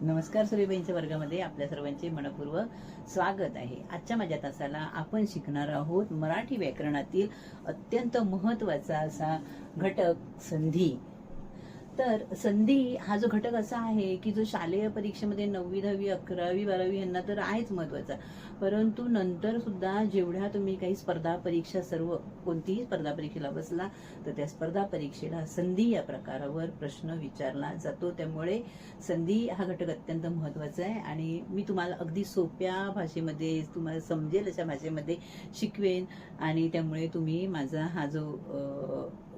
नमस्कार सूर्यबाईंच्या वर्गामध्ये आपल्या सर्वांचे मनपूर्वक स्वागत आहे. आजच्या माझ्या तासाला आपण शिकणार आहोत मराठी व्याकरणातील अत्यंत महत्त्वाचा असा घटक संधी. तर संधी हा जो घटक असा आहे की जो शालेय परीक्षेमध्ये नववी दहावी अकरावी बारावी यांना तर आहेच महत्त्वाचा परंतु नंतर सुद्धा जेवढ्या तुम्ही काही स्पर्धा परीक्षा सर्व कोणतीही स्पर्धा परीक्षेला बसला तर त्या स्पर्धा परीक्षेला संधी या प्रकारावर प्रश्न विचारला जातो. त्यामुळे संधी हा घटक अत्यंत महत्त्वाचा आहे आणि मी तुम्हाला अगदी सोप्या भाषेमध्ये तुम्हाला समजेल अशा भाषेमध्ये शिकवेन आणि त्यामुळे तुम्ही माझा हा जो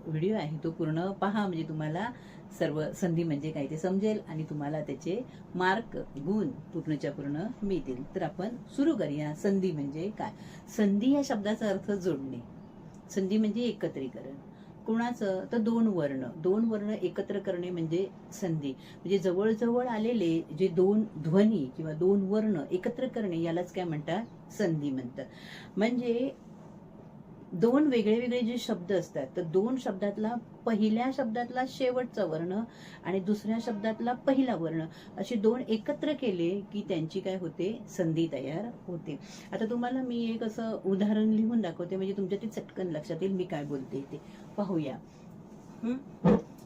व्हिडिओ आहे तो पूर्ण पहा. म्हणजे तुम्हाला सर्व संधी म्हणजे काय ते समजेल आणि तुम्हाला त्याचे मार्क गुण पूर्णच्या पूर्ण मिळतील. तर आपण सुरू करूया. संधी म्हणजे काय? संधी या शब्दाचा अर्थ जोडणे. संधी म्हणजे एकत्रीकरण. कोणाचं? तर दोन वर्ण. दोन वर्ण एकत्र करणे म्हणजे संधी. म्हणजे जवळजवळ आलेले जे दोन ध्वनी किंवा दोन वर्ण एकत्र करणे यालाच काय म्हणतात? संधी म्हणतात. म्हणजे दोन वेगळे वेगळे जे शब्द असतात तर दोन शब्दातला पहिल्या शब्दातला शेवटचा वर्ण आणि दुसऱ्या शब्दातला पहिला वर्ण असे दोन एकत्र केले की त्यांची काय होते? संधी तयार होते. आता तुम्हाला मी एक असं उदाहरण लिहून दाखवते म्हणजे तुमच्या ते चटकन लक्षात येईल मी काय बोलते ते. पाहूया.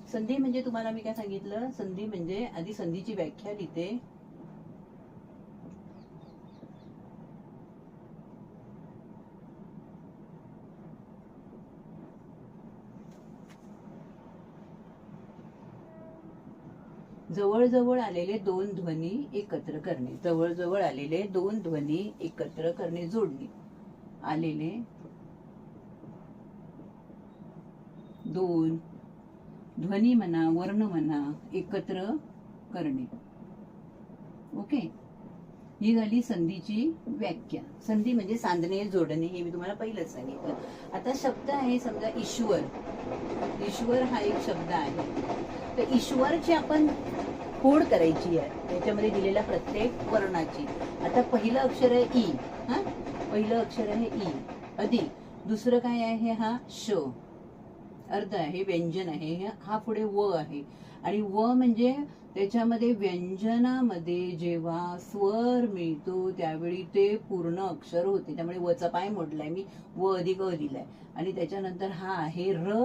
संधी म्हणजे तुम्हाला मी काय सांगितलं? संधी म्हणजे आधी संधीची व्याख्या लिहिते. जवळजवळ आलेले दोन ध्वनी एकत्र करणे जवळजवळ आलेले दोन ध्वनी एकत्र करणे जोडणे. आलेले दोन ध्वनी म्हणा वर्ण म्हणा एकत्र करणे. ओके? ही झाली संधीची व्याख्या. संधी म्हणजे सांधणे जोडणे हे मी तुम्हाला पहिलंच सांगितलं. आता शब्द आहे समजा ईश्वर. ईश्वर हा एक शब्द आहे. तर ईश्वरची आपण फोड करायची आहे. त्याच्यामध्ये दिलेल्या प्रत्येक वर्णाची. आता पहिलं अक्षर आहे ई हा? पहिलं अक्षर आहे ई. अधिक दुसरं काय आहे? हा श. अर्ध आहे व्यंजन आहे. हा पुढे व आहे. आणि व म्हणजे त्याच्यामध्ये व्यंजनामध्ये जेव्हा स्वर मिळतो त्यावेळी ते पूर्ण अक्षर होते. त्यामुळे वचा पाय मोडलाय मी. व अधिक अ दिलाय. आणि त्याच्यानंतर हा आहे र.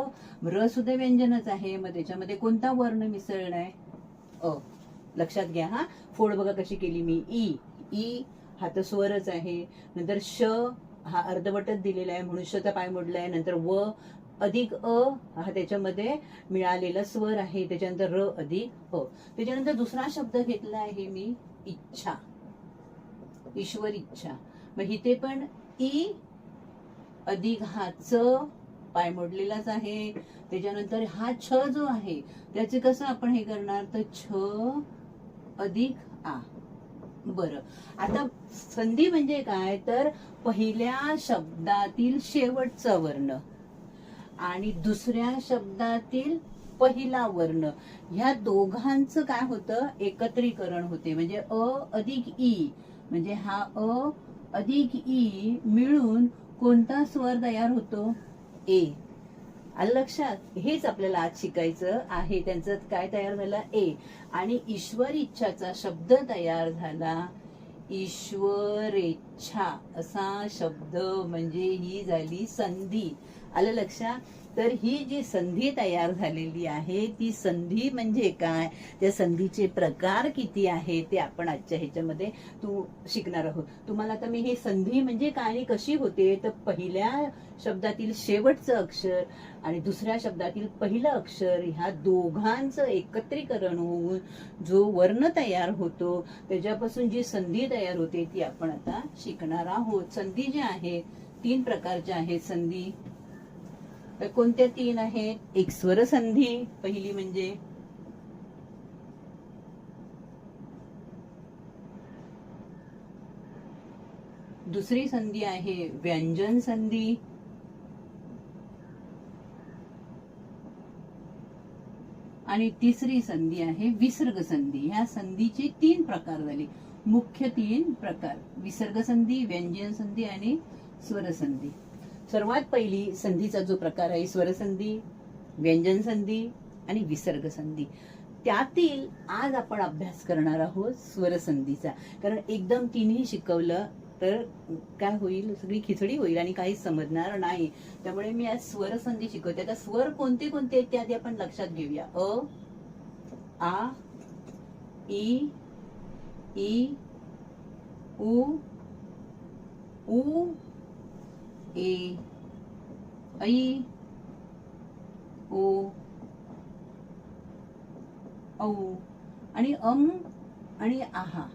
र सुद्धा व्यंजनच आहे. मग त्याच्यामध्ये कोणता वर्ण मिसळलाय अ लक्षात घ्या हा. फोड बघा कशी केली मी. ई. ई हा तर स्वरच आहे. नंतर श हा अर्धवटच दिलेला आहे म्हणून पाय पाय मोडलाय. नंतर व अधिक अ हा त्याच्यामध्ये मिळालेला स्वर आहे. त्याच्यानंतर र अधिक अ. त्याच्यानंतर दुसरा शब्द घेतला आहे मी इच्छा. ईश्वर इच्छा. मग इथे पण ई अधिक हा च पाय मोडलेलाच आहे. त्याच्यानंतर हा छ जो आहे त्याचे कसं आपण हे करणार? तर छ अधिक आ. बरं. आता संधी म्हणजे काय? तर पहिल्या शब्दातील शेवटचा वर्ण आणि दुसऱ्या शब्दातील पहिला वर्ण. ह्या दोघांचं काय होतं? एकत्रीकरण होते. म्हणजे अ अधिक ई. म्हणजे हा अ अधिक ई मिळून कोणता स्वर तयार होतो? ए. आलं लक्षात हेच आपल्याला आज शिकायचं आहे. त्यांचं काय तयार झालं? ए. आणि ईश्वर इच्छाचा शब्द तयार झाला. ईश्वरेच्छा असा शब्द म्हणजे ही झाली संधी. आलं लक्षात? तर ही जी संधी तयार झालेली आहे ती संधी म्हणजे काय? त्या संधीचे प्रकार किती आहे ते आपण आजच्या ह्याच्यामध्ये तू शिकणार आहोत. तुम्हाला आता मी हे संधी म्हणजे काय आणि कशी होते? तर पहिल्या शब्दातील शेवटचं अक्षर आणि दुसऱ्या शब्दातील पहिलं अक्षर ह्या दोघांचं एकत्रीकरण होऊन जो वर्ण तयार होतो त्याच्यापासून जी संधी तयार होते ती आपण आता शिकणार आहोत. संधी जी आहे तीन प्रकारच्या आहेत संधी. तर कोणत्या तीन आहेत? एक स्वर संधी पहिली म्हणजे? दुसरी संधी आहे व्यंजन संधी. आणि तिसरी संधी आहे विसर्ग संधी. ह्या संधीचे तीन प्रकार झाले. मुख्य तीन प्रकार. विसर्ग संधी व्यंजन संधी आणि स्वरसंधी. सर्वात पहिली संधीचा जो प्रकार आहे स्वरसंधी व्यंजन संधी आणि विसर्ग संधी. त्यातील आज आपण अभ्यास करणार आहोत स्वरसंधीचा कारण एकदम तिन्ही शिकवलं तर काय होईल? सगळी खिचडी होईल आणि काही समजणार नाही. त्यामुळे मी आज स्वरसंधी शिकवते. आता स्वर कोणते कोणते आहेत ते आधी आपण लक्षात घेऊया. अ आ ई ई उ उ ए ऐ ओ औ आणि अम आणि आहा.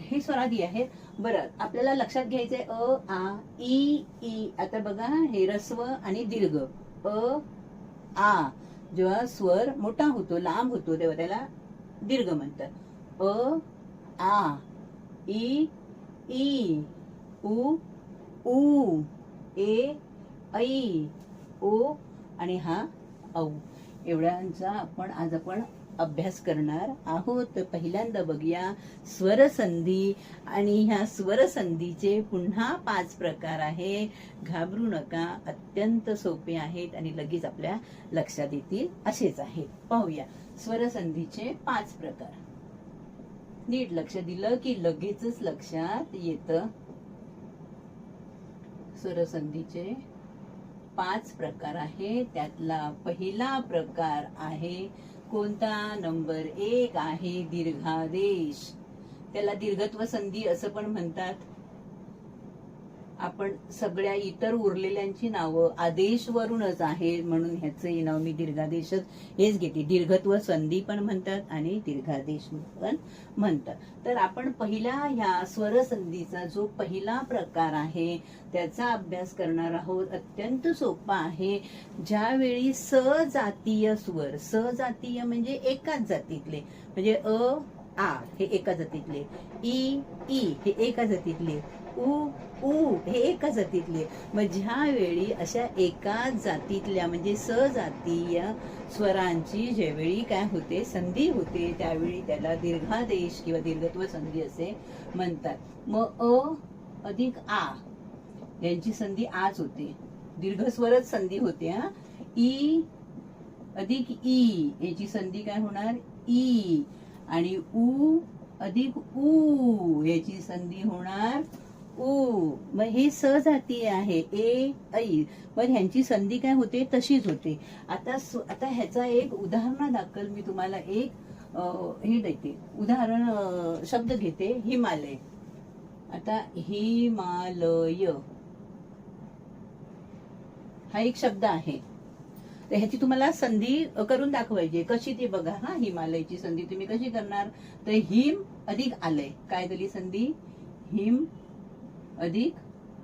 हे स्वरादी आहेत बरं आपल्याला लक्षात घ्यायचंय अ आ ई ई आता बघा हे रस्व आणि दीर्घ. अ आ. जेव्हा स्वर मोठा होतो लांब होतो तेव्हा त्याला दीर्घ म्हणतात. अ आ ई ई उ उ ए ऐ ओ आणि हा औ. एवढ्यांचा आपण आज आपण अभ्यास करणार आहोत. पहिल्यांदा बघूया स्वरसंधी आणि ह्या स्वरसंधीचे पुन्हा पाच प्रकार आहे घाबरू नका अत्यंत सोपे आहेत आणि लगेच आपल्या लक्षात येतील असेच आहेत. पाहूया स्वरसंधीचे पाच प्रकार. नीट लक्ष दिलं की लगेचच लक्षात येतं. स्वरसंधीचे पाच प्रकार आहे त्यातला पहिला प्रकार आहे कोणता नंबर एक आहे दीर्घादेश. त्याला दीर्घत्व संधी असं पण म्हणतात. आपण सगळ्या इतर उरलेल्यांची नावं आदेश वरूनच आहे म्हणून ह्याचंही नाव मी दीर्घादेशच हेच घेते. दीर्घत्व संधी पण म्हणतात आणि दीर्घादेश पण म्हणतात. तर आपण पहिल्या ह्या स्वरसंधीचा जो पहिला प्रकार आहे त्याचा अभ्यास करणार आहोत. अत्यंत सोपा आहे. ज्यावेळी सजातीय स्वर सजातीय म्हणजे एकाच जातीतले म्हणजे अ आ हे एका जातीतले ई ई हे एका जातीतले उ उ हे एका जातीतले. मग ज्यावेळी अशा एकाच जातीतल्या म्हणजे सजातीय स्वरांची ज्यावेळी काय होते संधी होते त्यावेळी त्याला दीर्घादेश किंवा दीर्घत्व संधी असे म्हणतात. मग अ अधिक आ यांची संधी आज होते. दीर्घस्वरच संधी होते हा. ई अधिक ई याची संधी काय होणार? ई. आणि उ अधिक उ याची संधी होणार उ मग हे सजाती आहे ए ऐ. मग ह्यांची संधी काय होते? तशीच होते. आता आता ह्याचा एक उदाहरण दाखल मी तुम्हाला एक हे देते. उदाहरण शब्द घेते. हिमालय. आता हिमालय. हा एक शब्द आहे. तर ह्याची तुम्हाला संधी करून दाखवायची कशी ती बघा. हा हिमालयची संधी. तुम्ही कशी करणार? तर हिम अधिक आलय. काय झाली संधी? हिम अधिक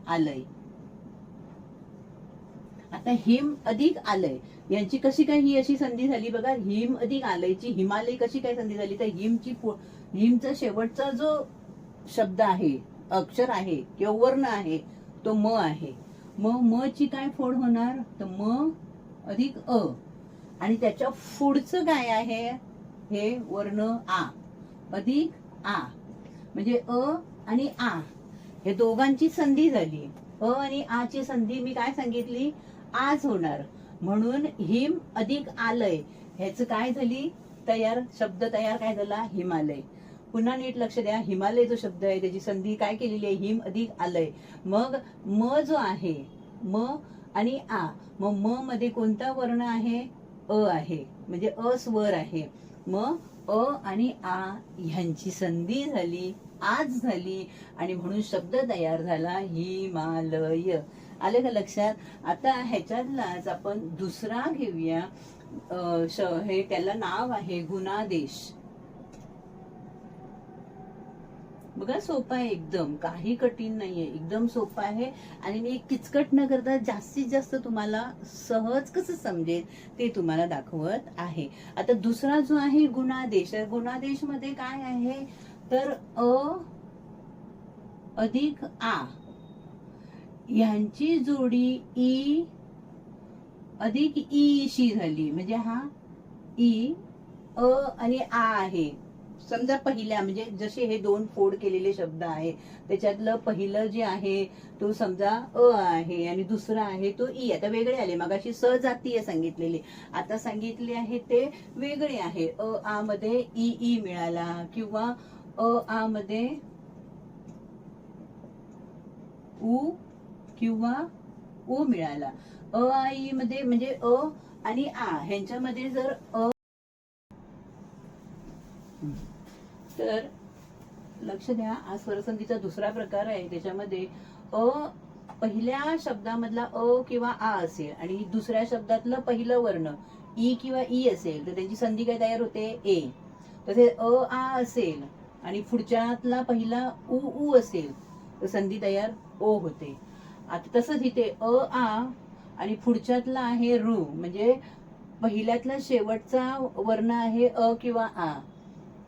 आलय. आता हिम अधिक आलय. यांची कशी काय ही अशी संधी झाली बघा? हिम अधिक आलयची हिमालय कशी काय संधी झाली? तर हिमची हिमचा शेवटचा जो शब्द आहे अक्षर आहे किंवा वर्ण आहे तो म आहे. मग म ची काय फोड होणार? तर म अधिक अ. आणि त्याच्या पुढचं काय आहे? हे वर्ण आ. अधिक आ. म्हणजे अ आणि आ. हे दोघांची संधी झाली. अ आणि आची संधी मी काय सांगितली? आज होणार. म्हणून हिम अधिक आलय. ह्याच काय झाली? तयार शब्द तयार काय झाला? हिमालय. पुन्हा नीट लक्ष द्या. हिमालय जो शब्द आहे त्याची संधी काय केलेली आहे? हिम अधिक आलय. मग म जो आहे म आणि आ मग म मध्ये कोणता वर्ण आहे? अ आहे. म्हणजे अ स्वर आहे. मग अ आणि आ ह्यांची संधी झाली आज झाली आणि म्हणून शब्द तयार झाला हिमालय. आलं का लक्षात? आता ह्याच्यातलाच आपण दुसरा घेऊया. श- हे त्याला नाव आहे गुणादेश. बघा सोपा आहे एकदम. काही कठीण नाहीये. एकदम सोपा आहे. आणि मी किचकट न करता जास्तीत जास्त तुम्हाला सहज कसं समजेल ते तुम्हाला दाखवत आहे. आता दुसरा जो आहे गुणादेश. गुणादेशमध्ये काय आहे? तर अ अधिक आ. ह्यांची जोडी ई अधिक ई शी झाली. म्हणजे हा ई अ आणि आ आहे. समजा पहिल्या म्हणजे जसे हे दोन फोड केलेले शब्द आहे त्याच्यातलं पहिलं जे आहे तो समजा अ आहे आणि दुसरा आहे तो ई. आता वेगळे आले मगाशी जातीय सांगितलेले. आता सांगितले आहे ते वेगळे आहे. अ आ मध्ये ई ई मिळाला किंवा अ आ मध्ये उ किंवा उ मिळाला. अ आई मध्ये म्हणजे अ आणि आ. ह्यांच्यामध्ये जर अ तर लक्ष द्या हा स्वरसंधीचा दुसरा प्रकार आहे. त्याच्यामध्ये अ पहिल्या शब्दामधला अ किंवा आ असेल आणि दुसऱ्या शब्दातलं पहिलं वर्ण ई किंवा ई असेल तर त्यांची संधी काय तयार होते? ए. तसे अ आ असेल आणि पुढच्यातला पहिला उ उ असेल तर संधी तयार ओ होते. आता तसंच इथे अ आ आणि पुढच्यातला आहे रु म्हणजे पहिल्यातला शेवटचा वर्ण आहे अ किंवा आ.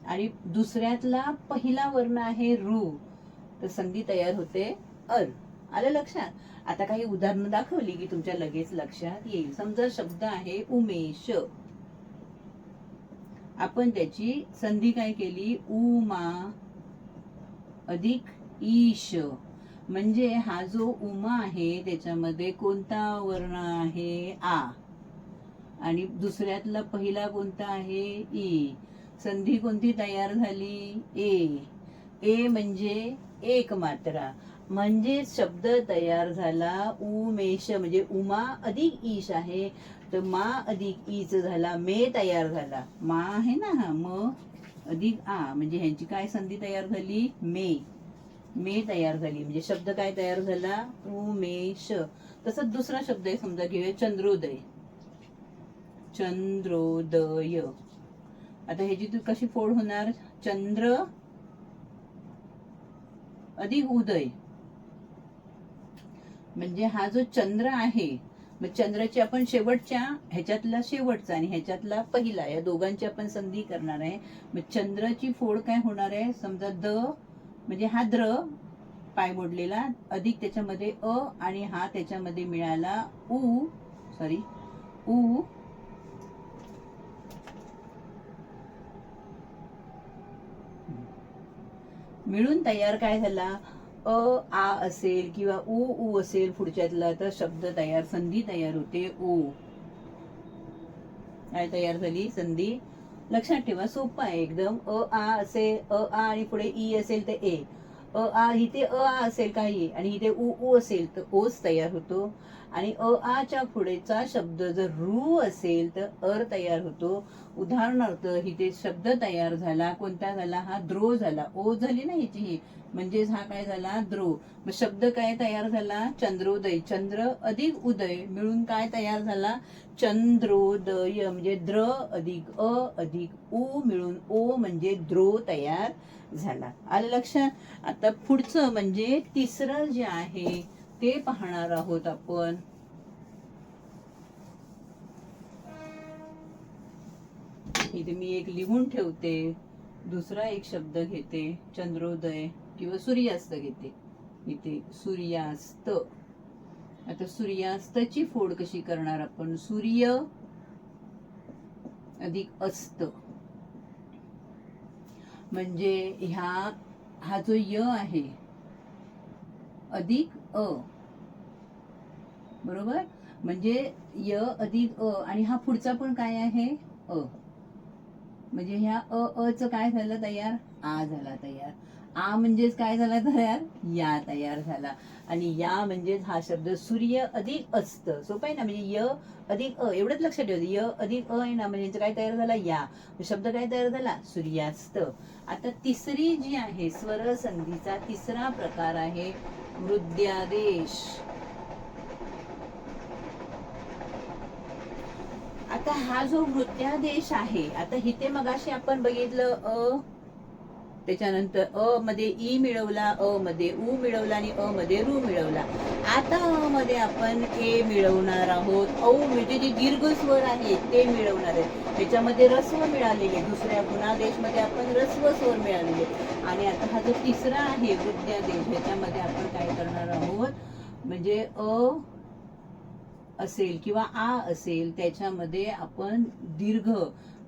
आणि दुसऱ्यातला पहिला वर्ण आहे रु. तर संधी तयार होते अर. आलं लक्षात? आता काही उदाहरणं दाखवली की तुमच्या लगेच लक्षात येईल. समजा शब्द आहे उमेश. आपण त्याची संधी काय केली? उमा अधिक ईश. म्हणजे हा जो उमा आहे त्याच्यामध्ये कोणता वर्ण आहे? आ. आणि दुसऱ्यातला पहिला कोणता आहे? ई. संधी कोणती तयार झाली? ए. ए म्हणजे एक मात्रा. म्हणजे शब्द तयार झाला उमेश म्हणजे उमा अधिक ईश आहे. तर मा अधिक ईच झाला मे तयार झाला. मा आहे ना हा म अधिक आ म्हणजे ह्यांची काय संधी तयार झाली? मे. मे तयार झाली. म्हणजे शब्द काय तयार झाला? उमेश. तसंच दुसरा शब्द आहे समजा घेऊया चंद्रोदय. चंद्रोदय. आता ह्याची तू कशी फोड होणार? चंद्र अधिक उदय. म्हणजे हा जो चंद्र आहे मग चंद्राची आपण शेवटच्या ह्याच्यातला शेवटचा आणि ह्याच्यातला पहिला या दोघांची आपण संधी करणार आहे. मग चंद्राची फोड काय होणार आहे? समजा द म्हणजे हा द्र पाय मोडलेला अधिक त्याच्यामध्ये अ आणि हा त्याच्यामध्ये मिळाला उ सॉरी उ मिळून तयार काय झाला? अ आ असेल किंवा उ उ असेल पुढच्यातला तर शब्द तयार संधी तयार होते ओ काय तयार झाली? संधी. लक्षात ठेवा सोपं आहे एकदम. अ आ असेल अ आ आणि पुढे ई असेल तर ए. अ आ इथे अ आ असेल काही आणि इथे उ उ असेल तर ओस तयार होतो. आणि अ आच्या पुढेचा शब्द जर रू असेल तर अर तयार होतो. उदाहरणार्थ इथे शब्द तयार झाला कोणता झाला हा द्रो झाला. ओ झाली ना ह्याची ही. म्हणजेच हा काय झाला? द्रो. मग शब्द काय तयार झाला? चंद्रोदय. चंद्र अधिक उदय. मिळून काय तयार झाला? चंद्रोदय म्हणजे द्र अधिक अ अधिक उ मिळून ओ म्हणजे द्रो तयार झाला. आलं लक्षात? आता पुढचं म्हणजे तिसरं जे आहे ते पाहणार आहोत आपण. इथे मी एक लिहून ठेवते. दुसरा एक शब्द घेते. चंद्रोदय किंवा सूर्यास्त घेते. इथे सूर्यास्त. आता सूर्यास्ताची फोड कशी करणार आपण? सूर्य अधिक अस्त. म्हणजे ह्या हा जो य आहे अधिक अ. बरोबर? म्हणजे य अधिक अ. आणि हा पुढचा पण काय आहे? अ. म्हणजे ह्या अ अ च काय झालं तयार? आ झाला तयार. आ म्हणजेच काय झाला तयार? या तयार झाला. आणि या म्हणजेच हा शब्द सूर्य अधिक अस्त. सोपं आहे ना? म्हणजे य अधिक अ. एवढंच लक्षात ठेवायचं य अधिक अ आहे ना? म्हणजे काय तयार झाला? या. शब्द काय तयार झाला? सूर्यास्त. आता तिसरी जी आहे स्वर संधीचा तिसरा प्रकार आहे वृद्ध्यादेश आता हा जो वृत्यादेश आहे आता हिते मगाशी आपण बघितलं अ त्याच्यानंतर अ मध्ये ई मिळवला अ मध्ये उ मिळवला आणि अ मध्ये रू मिळवला. आता अ मध्ये आपण ए मिळवणार आहोत औ म्हणजे जे दीर्घ स्वर आहेत ते मिळवणार आहे. त्याच्यामध्ये रस्व मिळालेले दुसऱ्या गुणादेशमध्ये आपण रस्व स्वर मिळालेले आणि आता हा जो तिसरा आहे वृद्ध्यादेश ह्याच्यामध्ये आपण काय करणार आहोत म्हणजे अ असेल किंवा आ असेल त्याच्यामध्ये आपण दीर्घ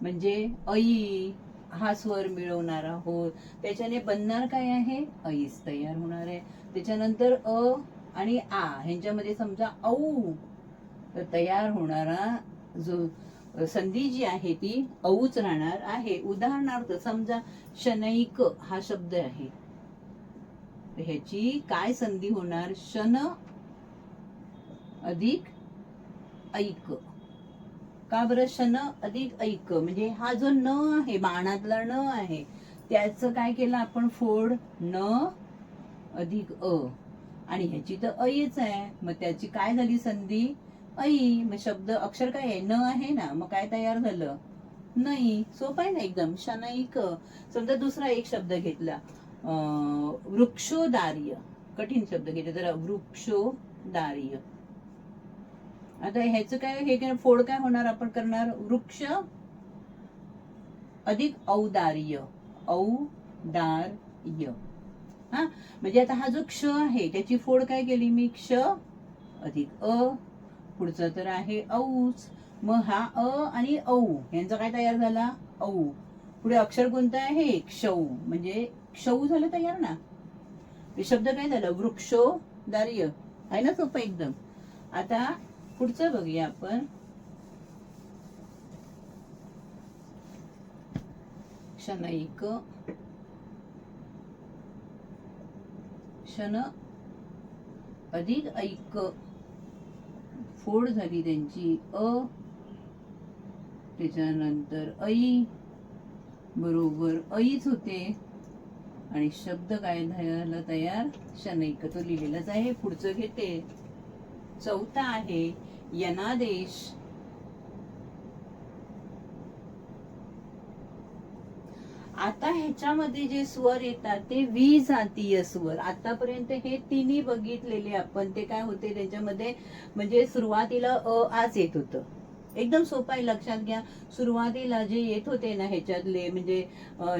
म्हणजे ऐ हा स्वर मिळवणारा आहोत. त्याच्याने बनणार काय आहे? ऐस तयार होणार आहे. त्याच्यानंतर अ आणि आ ह्यांच्यामध्ये समजा औ तर तयार होणारा जो संधी जी आहे ती औच राहणार आहे. उदाहरणार्थ समजा शनैक हा शब्द आहे. ह्याची काय संधी होणार? शन अधिक ऐक. का बरं शन अधिक ऐक? म्हणजे हा जो न आहे बाणातला न आहे त्याचं काय केलं आपण? फोड न अधिक अ. आणि ह्याची तर ऐच आहे. मग त्याची काय झाली संधी? ऐ मग शब्द अक्षर काय आहे? न आहे ना. मग काय तयार झालं? नाही. सोपं आहे ना एकदम. शनैक समजा दुसरा एक शब्द घेतला. अं, वृक्षोदार्य. कठीण शब्द घेतला. तर वृक्षोदार्य. आता ह्याचं काय हे काय फोड काय होणार? आपण करणार वृक्ष अधिक औदार्य. औदार्य. हा? म्हणजे आता हा जो क्ष आहे त्याची फोड काय केली मी? क्ष अधिक अ. पुढचं तर आहे औच. मग हा अ आणि औ यांचा काय तयार झाला? औ. पुढे अक्षर कोणतं आहे? क्षौ. म्हणजे क्षौ झालं तयार ना? हे शब्द काय झालं? वृक्षो दार्य आहे ना सोपं एकदम? आता पुढचं बघूया आपण. शनैक क्षण अधिक ऐक. फोड झाली त्यांची अ. त्याच्यानंतर ऐ. बरोबर ऐच होते. आणि शब्द काय झाला तयार? शनैक तो लिहिलेलाच आहे. पुढचं घेते. चौथा आहे. यनादेश आता ह्याच्यामध्ये जे स्वर येतात ते वी जातीय स्वर. आतापर्यंत हे तिन्ही बघितलेले आपण. ते काय होते? त्याच्यामध्ये म्हणजे सुरुवातीला अ आज येत होतं. एकदम सोपं आहे. लक्षात घ्या. सुरुवातीला जे येत होते ना ह्याच्यातले म्हणजे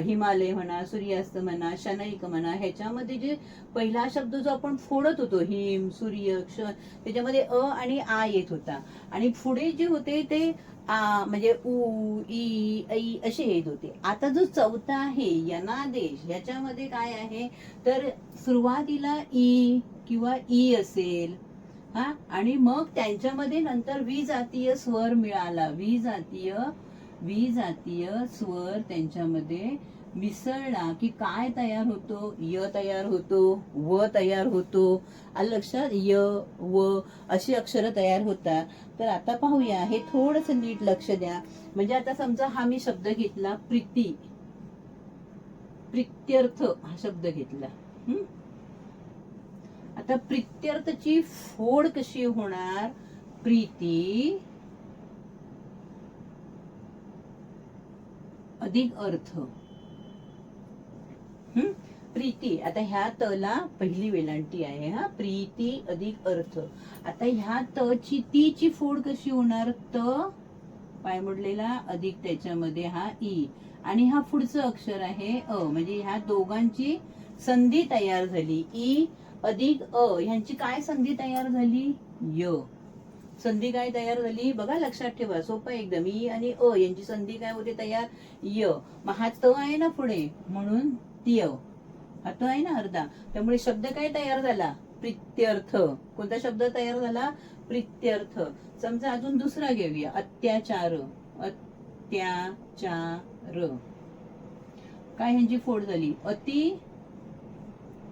हिमालय म्हणा सूर्यास्त म्हणा शनैक म्हणा ह्याच्यामध्ये जे पहिला शब्द जो आपण फोडत होतो हिम सूर्य क्ष त्याच्यामध्ये अ आणि आ येत होता. आणि पुढे जे होते ते आ म्हणजे उ ई ऐ असे येत होते. आता जो चौथा आहे यनादेश याच्यामध्ये काय आहे? तर सुरुवातीला ई किंवा ई असेल हा? आणि मग त्यांच्यामध्ये नंतर विजातीय स्वर मिळाला. विजातीय विजातीय स्वर त्यांच्यामध्ये मिसळला की काय तयार होतो? य तयार होतो व तयार होतो. लक्षात य व अशी अक्षरं तयार होतात. तर आता पाहूया. हे थोडस नीट लक्ष द्या. म्हणजे आता समजा हा मी शब्द घेतला प्रीती. प्रित्यर्थ हा शब्द घेतला. हम्म? आता प्रित्यर्थची फोड कशी होणार? प्रीती अधिक अर्थ. हम्म? प्रीती आता ह्या तला पहिली वेलांटी आहे हा? प्रीती अधिक अर्थ. आता ह्या तची तीची फोड कशी होणार? त पाय मोडलेला अधिक त्याच्यामध्ये हा ई. आणि हा पुढचं अक्षर आहे अ. म्हणजे ह्या दोघांची संधी तयार झाली. ई अधिक अ. ह्यांची काय संधी तयार झाली? य. संधी काय तयार झाली? बघा लक्षात ठेवा सोपं एकदम. ई आणि अ यांची संधी काय होते तयार? य. मग हा त आहे ना पुढे म्हणून तिय. हा त आहे ना अर्धा. त्यामुळे शब्द काय तयार झाला? प्रित्यर्थ. कोणता शब्द तयार झाला? प्रित्यर्थ. समजा अजून दुसरा घेऊया. अत्याचार. अत्याचार. काय ह्यांची फोड झाली? अति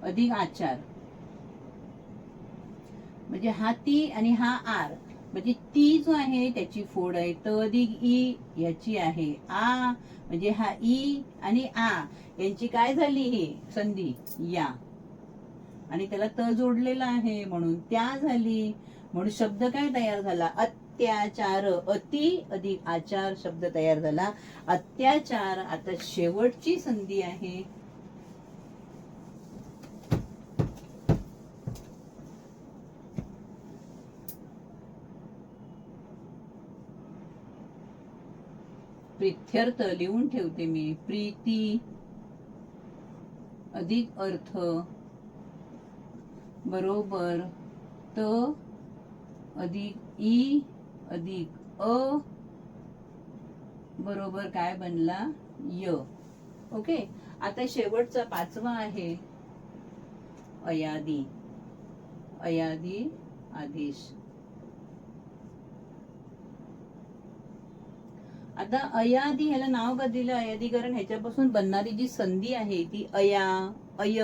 अधिक आचार. म्हणजे हा ती आणि हा आर म्हणजे ती जो आहे त्याची फोड आहे. त अधिक ई याची आहे. आ म्हणजे हा ई आणि आ. यांची काय झाली ही? संधी. या. आणि त्याला त जोडलेला आहे म्हणून त्या झाली. म्हणून शब्द काय तयार झाला? अत्याचार. अति अधिक आचार शब्द तयार झाला. अत्याचार आता शेवटची संधी आहे. प्रित्यर्थ लिहून ठेवते मी. प्रीती अधिक अर्थ बरोबर त अधिक ई अधिक अ बरोबर काय बनला? य. ओके? आता शेवटचा पाचवा आहे. अयादी. अयादी आदेश. आता अयादी ह्याला नाव का दिलं? अयादी कारण ह्याच्यापासून बनणारी जी संधी आहे ती अया. अय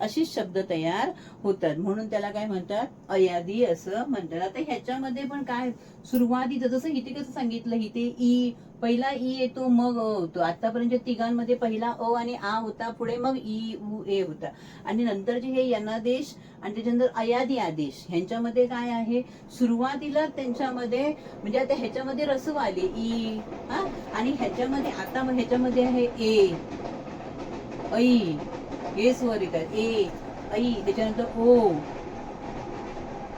अशी शब्द तयार होतात. म्हणून त्याला काय म्हणतात? अयादी असं म्हणतात. आता ह्याच्यामध्ये पण काय? सुरुवातीचं जसं इथे कसं सांगितलं इथे ई पहिला ई येतो मग अ होतो. आतापर्यंत तिघांमध्ये पहिला अ आणि आ होता पुढे मग ई उ ए होता. आणि नंतरचे हे यनादेश आणि त्याच्यानंतर अयादी आदेश ह्यांच्यामध्ये काय आहे? सुरुवातीला त्यांच्यामध्ये म्हणजे आता ह्याच्यामध्ये रसव आले ई हा? आणि ह्याच्यामध्ये आता ह्याच्यामध्ये आहे ए ऐ ए स्वर येतात ए ऐ त्याच्यानंतर ओ.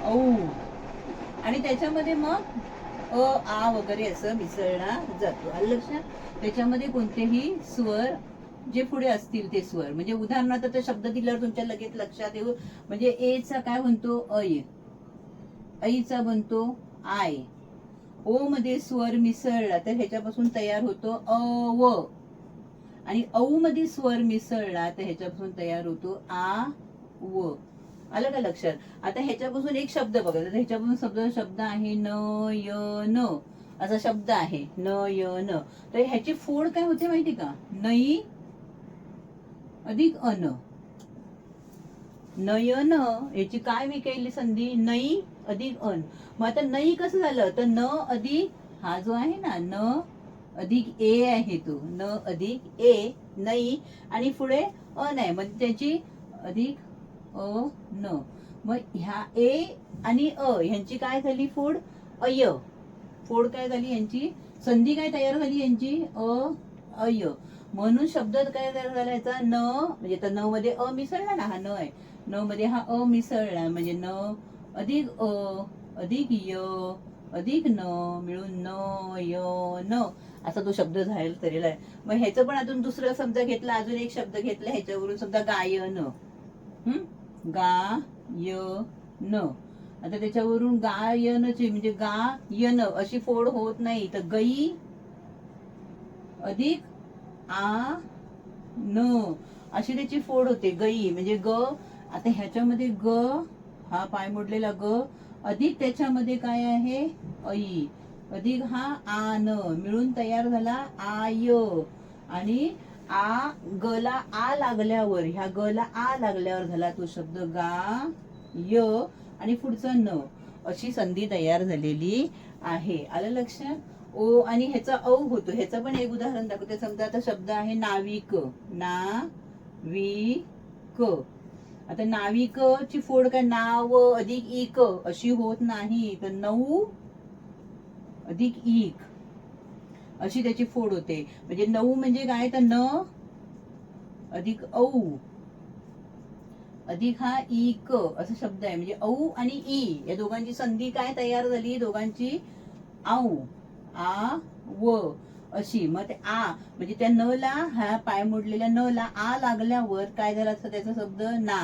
औ. आणि त्याच्यामध्ये मग अ आ वगैरे असं मिसळला जातो. आलं लक्षात? त्याच्यामध्ये कोणतेही स्वर जे पुढे असतील ते स्वर. म्हणजे उदाहरणार्थ तर शब्द दिल्यावर तुमच्या लगेच लक्षात येऊ. म्हणजे ए चा काय म्हणतो? अय. ऐचा बनतो आय. ओ मध्ये स्वर मिसळला तर ह्याच्यापासून तयार होतो अ व. आणि औ मध्ये स्वर मिसळला तर ह्याच्यापासून तयार होतो आ व. आलं का लक्षात? आता ह्याच्यापासून एक शब्द बघा. तर ह्याच्यापासून शब्द शब्द आहे न य न. असा शब्द आहे न य न. तर ह्याची फोड काय होते माहिती का? नई अधिक अन नयन याची काय विकेली संधी? नई अधिक अन. मग आता नई कसं झालं? तर न अधिक हा जो आहे ना न अधिक ए आहे तो. न अधिक ए नई आणि पुढे अन आहे म्हणजे त्याची अधिक अ न. मग ह्या ए आणि अ ह्यांची काय झाली? फोड अय. फोड काय झाली यांची? संधी काय तयार झाली यांची? अ अय. म्हणून शब्द काय तयार झाला याचा न. म्हणजे तर न मध्ये अ मिसळला ना हा न आहे. न मध्ये हा अ मिसळला. म्हणजे न अधिक अ अधिक य अधिक न मिळून न य न. असा तो शब्द झालेला तरीला आहे. मग ह्याचं पण अजून दुसरं समजा घेतला अजून एक शब्द घेतला ह्याच्यावरून समजा गायन. हम्म गा य न आता त्याच्यावरून गायनची म्हणजे गा यन अशी फोड होत नाही. तर गई अधिक आ न अशी त्याची फोड होते. गई म्हणजे ग आता ह्याच्यामध्ये ग हा पाय मोडलेला ग अधिक त्याच्यामध्ये काय आहे? ऐ अधिक हा आन मिळून तयार झाला आय आणि आ गला आ लागल्यावर ह्या गला आ लागल्यावर झाला तो शब्द गा य आणि पुढचं न. अशी संधी तयार झालेली आहे. आलं लक्ष? ओ आणि ह्याचा औ होतो. ह्याचं पण एक उदाहरण दाखवते. समजा आता शब्द आहे नाविक. ना वी क आता नाविक ची फोड काय? नाव अधिक इक. अशी होत नाही. तर नऊ अधिक इक अशी त्याची फोड होते. म्हणजे नऊ म्हणजे काय? तर न अधिक औ. अधिक हा ई क असा शब्द आहे. म्हणजे औ आणि ई. या दोघांची संधी काय तयार झाली? दोघांची आऊ आ व अशी. मग ते आ. म्हणजे त्या न ला हा पाय मोडलेल्या न ला आ लागल्यावर काय झालं असतं त्याचा शब्द? ना.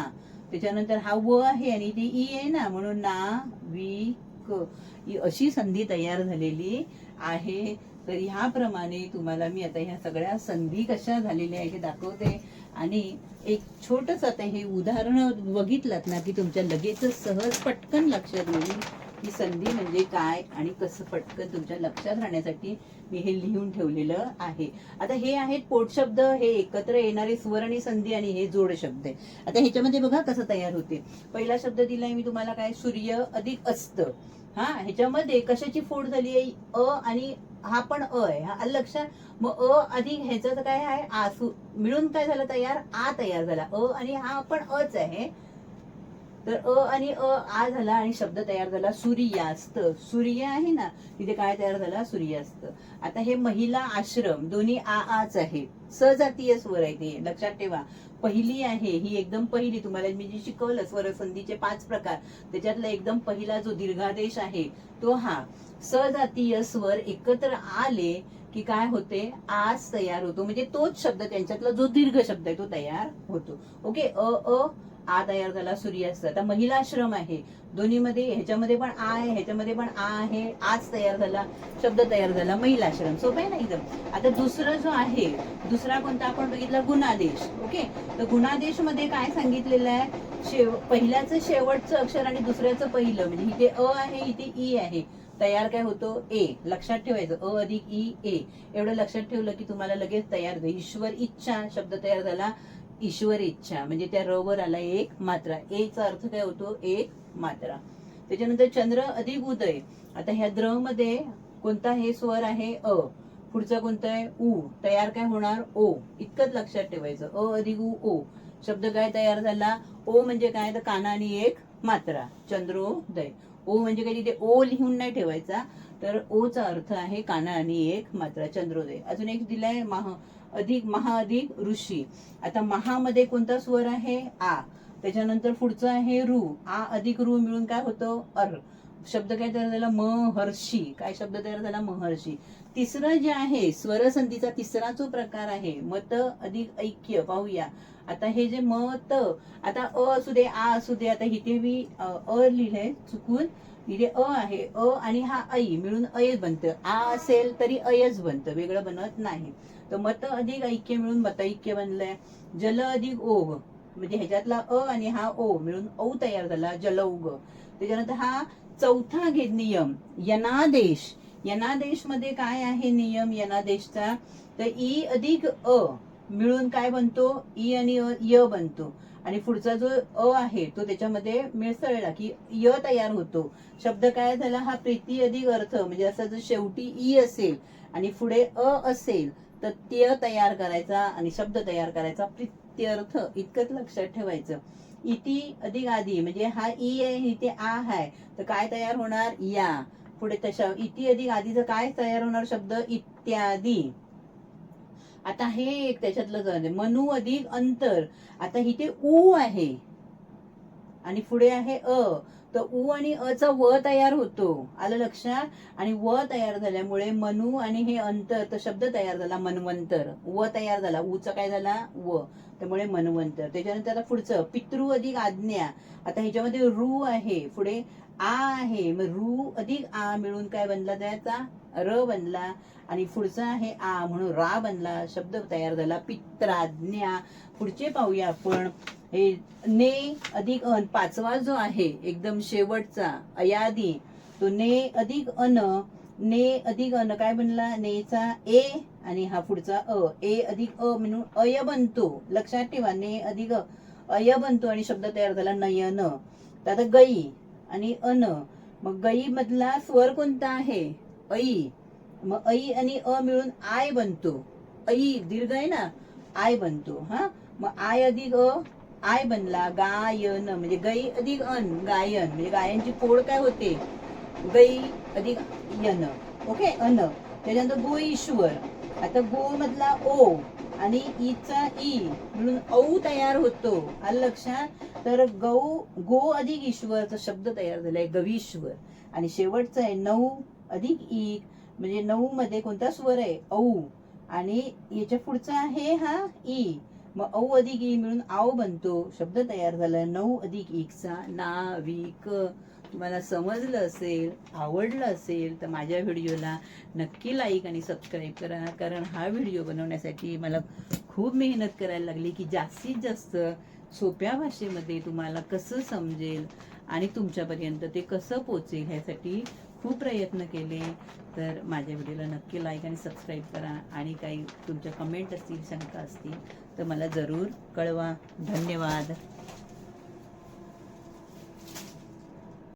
त्याच्यानंतर हा व आहे आणि ती ई आहे ना. म्हणून ना वी क ही अशी संधी तयार झालेली आहे. तर ह्याप्रमाणे तुम्हाला मी आता ह्या सगळ्या संधी कशा झालेल्या आहे हे दाखवते. आणि एक छोटस आता हे उदाहरण बघितलात ना की तुमच्या लगेचच सहज पटकन लक्षात येईल. ही संधी म्हणजे काय आणि कसं पटकन तुमच्या लक्षात राहण्यासाठी मी हे लिहून ठेवलेलं आहे. आता हे आहेत पोटशब्द हे एकत्र येणारे स्वर आणि संधी आणि हे जोड शब्द आहे आता ह्याच्यामध्ये बघा कसं तयार होते. पहिला शब्द दिलाय मी तुम्हाला काय? सूर्य अधिक अस्त. हा ह्याच्यामध्ये कशाची फोड झाली आहे? अ आणि हा पण अ आहे. हा लक्षात मग अ अधिक ह्याचं तर काय आहे? आसू मिळून काय झालं तयार? आ तयार झाला. अ आणि हा पण अच आहे. तर अ आणि अ आ झाला आणि शब्द तयार झाला सूर्यास्त. सूर्य आहे ना तिथे काय तयार झाला? सूर्यास्त. आता हे महिला आश्रम दोन्ही आ आच आहे. सजातीय स्वर आहे ते लक्षात ठेवा. पहिली आहे ही एकदम पहिली. तुम्हाला मी जी शिकवलं स्वरसंधीचे पाच प्रकार त्याच्यातला एकदम पहिला जो दीर्घादेश आहे तो हा. सजातीय स्वर एकत्र आले की काय होते? आज तयार होतो. म्हणजे तोच शब्द त्यांच्यातला जो दीर्घ शब्द आहे तो तयार होतो. ओके? अ अ आ तयार झाला सूर्यास्त आता महिलाश्रम आहे. दोन्हीमध्ये ह्याच्यामध्ये पण आ आहे ह्याच्यामध्ये पण आ आहे. आज तयार झाला शब्द तयार झाला महिलाश्रम सोपं आहे ना एकदम? आता दुसरं जो आहे दुसरा कोणता आपण बघितला? गुणादेश. ओके? तर गुणादेशमध्ये काय सांगितलेलं आहे? शेव पहिल्याचं शेवटचं अक्षर आणि दुसऱ्याचं पहिलं. म्हणजे इथे अ आहे इथे ई आहे. तयार काय होतो? ए. लक्षात ठेवायचं. अ अधिक ई ए. एवढं लक्षात ठेवलं की तुम्हाला लगेच तयार होईल. ईश्वर इच्छा शब्द तयार झाला. ईश्वर इच्छा म्हणजे त्या र वर आला एक मात्रा. ए चा अर्थ काय होतो? एक मात्रा. त्याच्यानंतर चंद्र अधिक उदय. आता ह्या द्रमध्ये कोणता हे स्वर आहे? अ. पुढचा कोणता आहे? उ. तयार काय होणार? ओ. इतकंच लक्षात ठेवायचं. अ अधिक उ ओ. शब्द काय तयार झाला? ओ म्हणजे काय? तर काना आणि एक मात्रा. चंद्रोदय. ओ म्हणजे काय? तिथे ओ लिहून नाही ठेवायचा. तर ओचा अर्थ आहे काना आणि एक मात्रा चंद्रोदय. अजून एक दिलाय महा अधिक महा अधिक ऋषी. आता महामध्ये कोणता स्वर आहे? आ. त्याच्यानंतर पुढचं आहे रू. आ अधिक रू मिळून काय होतं? अर. शब्द काय तयार झाला? महर्षी काय शब्द तयार झाला? महर्षी तिसरं जे आहे स्वरसंधीचा तिसरा जो प्रकार आहे मत अधिक ऐक्य. पाहूया. आता हे जे मत आता अ असू दे आ असू दे आता इथे मी अ लिहिले चुकून. इथे अ आहे अ आणि हा ऐ. मिळून अयच बनतं. आ असेल तरी अयच बनतं. वेगळं बनत नाही. तर मत अधिक ऐक्य मिळून मतैक्य बनलंय. जल अधिक ओघ म्हणजे ह्याच्यातला अ आणि हा ओ मिळून औ तयार झाला जलौघ त्याच्यानंतर हा चौथा घे नियम यनादेश. यनादेशमध्ये काय आहे नियम? यनादेशचा तर ई अधिक अ मिळून काय बनतो? ई आणि अ य बनतो. आणि पुढचा जो अ आहे तो त्याच्यामध्ये मिसळला की य तयार होतो. शब्द काय झाला? हा प्रीती अधिक अर्थ म्हणजे असा जर शेवटी ई असेल आणि पुढे अ असेल तर तयार करायचा आणि शब्द तयार करायचा प्रित्यर्थ इतकंच लक्षात ठेवायचं. इति अधिक आधी म्हणजे हा ई आहे इथे आ आहे. तर काय तयार होणार? या. पुढे तशा इति अधिक आधीचं काय तयार होणार? शब्द इत्यादी. आता हे एक त्याच्यातलं मनु अधिक अंतर. आता इथे उ आहे. आणि पुढे आहे अ. तर उ आणि अ चा व तयार होतो. आलं लक्षात? आणि व तयार झाल्यामुळे मनू आणि हे अंतर तर शब्द तयार झाला मनवंतर. व तयार झाला. उचा काय झाला? व. त्यामुळे मनवंतर त्याच्यानंतर आता पुढचं पितृ अधिक आज्ञा. आता ह्याच्यामध्ये रू आहे. पुढे आ आहे. मग रू अधिक आ मिळून काय बनला त्याचा? र बनला. आणि पुढचा आहे आ म्हणून रा बनला. शब्द तयार झाला पित्राज्ञा. पुढचे पाहूया आपण. हे ने अधिक अन पाचवा जो आहे एकदम शेवटचा अयादी. तो ने अधिक अन ने अधिक अन काय बनला? नेचा ए आणि हा पुढचा अ ए अधिक अ म्हणून अय बनतो. लक्षात ठेवा ने अधिक अय बनतो आणि शब्द तयार झाला नयन. तर आता गई आणि अन. मग गई मधला स्वर कोणता आहे? ऐ. मग ऐ आणि अ मिळून आय बनतो. ऐ दीर्घ आहे ना? आय बनतो हा? मग आय अधिक अ आय बनला गायन. म्हणजे गई अधिक अन गायन. म्हणजे गायनची कोड काय होते? गई अधिक यन. ओके? अन. त्याच्यानंतर गो ईश्वर. आता गो मधला ओ आणि ईचा ई म्हणून औ तयार होतो. आलं लक्षात? तर गौ गो अधिक ईश्वरचा शब्द तयार झालाय गवीश्वर. आणि शेवटचं आहे नऊ अधिक ई म्हणजे नऊ मध्ये कोणता स्वर आहे? औ. आणि याच्या पुढचा आहे हा ई. मग औ अधिक ई मिळून आव बनतो. शब्द तयार झाला नऊ अधिक ईकचा नाविक. तुम्हाला समजलं असेल आवडलं असेल तर माझ्या व्हिडिओला नक्की लाईक आणि सबस्क्राईब करा. कारण हा व्हिडिओ बनवण्यासाठी मला खूप मेहनत करायला लागली की जास्तीत जास्त सोप्या भाषेमध्ये तुम्हाला कसं समजेल आणि तुमच्यापर्यंत ते कसं पोचेल ह्यासाठी खूप प्रयत्न केले. तर माझ्या व्हिडिओला नक्की लाईक आणि सबस्क्राईब करा. आणि काही तुमच्या कमेंट असतील शंका असतील तर मला जरूर कळवा. धन्यवाद.